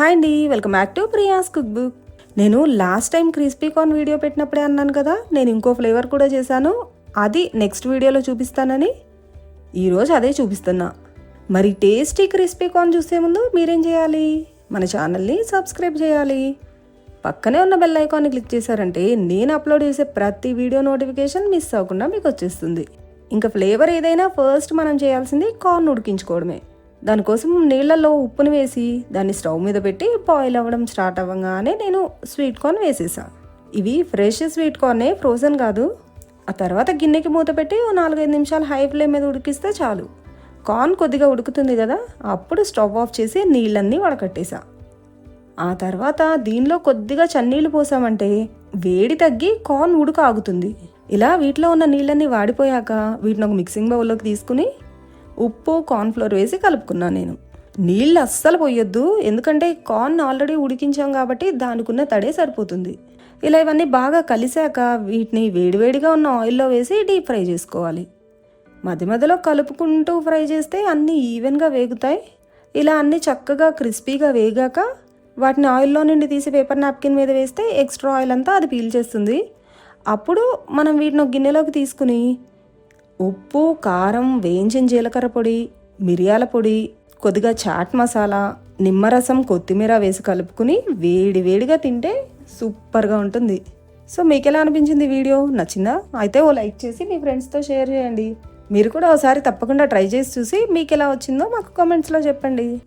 Hi అండి welcome back to Priya's cook book నేను last time crispy corn video పెట్టినప్పుడే అన్నాను కదా నేను ఇంకో ఫ్లేవర్ కూడా చేశాను. అది నెక్స్ట్ వీడియోలో చూపిస్తానని. ఈరోజు అదే చూపిస్తున్నా. మరి టేస్టీ క్రిస్పీ కార్న్ చూసే ముందు మీరేం చేయాలి? మన ఛానల్ని సబ్స్క్రైబ్ చేయాలి. పక్కనే ఉన్న బెల్ ఐకాన్ని క్లిక్ చేశారంటే నేను అప్లోడ్ చేసే ప్రతి వీడియో నోటిఫికేషన్ మిస్ అవ్వకుండా మీకు వచ్చేస్తుంది. ఇంకా ఫ్లేవర్ ఏదైనా ఫస్ట్ మనం చేయాల్సింది కార్న్ ఉడికించుకోవడమే. దానికోసం నీళ్ళల్లో ఉప్పుని వేసి దాన్ని స్టవ్ మీద పెట్టి బాయిల్ అవ్వడం స్టార్ట్ అవ్వగానే నేను స్వీట్ కార్న్ వేసేసా. ఇవి ఫ్రెష్ స్వీట్ కార్నే ఫ్రోజన్ కాదు. ఆ తర్వాత గిన్నెకి మూత పెట్టి ఓ నాలుగైదు నిమిషాలు హై ఫ్లేమ్ మీద ఉడికిస్తే చాలు. కార్న్ కొద్దిగా ఉడుకుతుంది కదా అప్పుడు స్టవ్ ఆఫ్ చేసి నీళ్ళన్నీ వడకట్టేసా. ఆ తర్వాత దీనిలో కొద్దిగా చన్నీళ్ళు పోసామంటే వేడి తగ్గి కార్న్ ఉడుక ఆగుతుంది. ఇలా వీటిలో ఉన్న నీళ్ళన్నీ వాడిపోయాక వీటిని ఒక మిక్సింగ్ బౌల్లోకి తీసుకుని ఉప్పు కార్న్ఫ్లోర్ వేసి కలుపుకున్నాను నేను. నీళ్ళు అస్సలు పోయొద్దు ఎందుకంటే కార్న్ ఆల్రెడీ ఉడికించాం కాబట్టి దానికున్న తడే సరిపోతుంది. ఇలా ఇవన్నీ బాగా కలిసాక వీటిని వేడివేడిగా ఉన్న ఆయిల్లో వేసి డీప్ ఫ్రై చేసుకోవాలి. మధ్య మధ్యలో కలుపుకుంటూ ఫ్రై చేస్తే అన్నీ ఈవెన్గా వేగుతాయి. ఇలా అన్నీ చక్కగా క్రిస్పీగా వేగాక వాటిని ఆయిల్లో నుండి తీసి పేపర్ నాప్కిన్ మీద వేస్తే ఎక్స్ట్రా ఆయిల్ అంతా అది పీల్ చేస్తుంది. అప్పుడు మనం వీటిని ఒక గిన్నెలోకి తీసుకుని ఉప్పు కారం వేయించిన జీలకర్ర పొడి మిరియాల పొడి కొద్దిగా చాట్ మసాలా నిమ్మరసం కొత్తిమీర వేసి కలుపుకుని వేడి వేడిగా తింటే సూపర్గా ఉంటుంది. సో మీకు ఎలా అనిపించింది వీడియో? నచ్చిందా? అయితే ఓ లైక్ చేసి మీ ఫ్రెండ్స్తో షేర్ చేయండి. మీరు కూడా ఒకసారి తప్పకుండా ట్రై చేసి చూసి మీకు ఎలా వచ్చిందో మాకు కామెంట్స్లో చెప్పండి.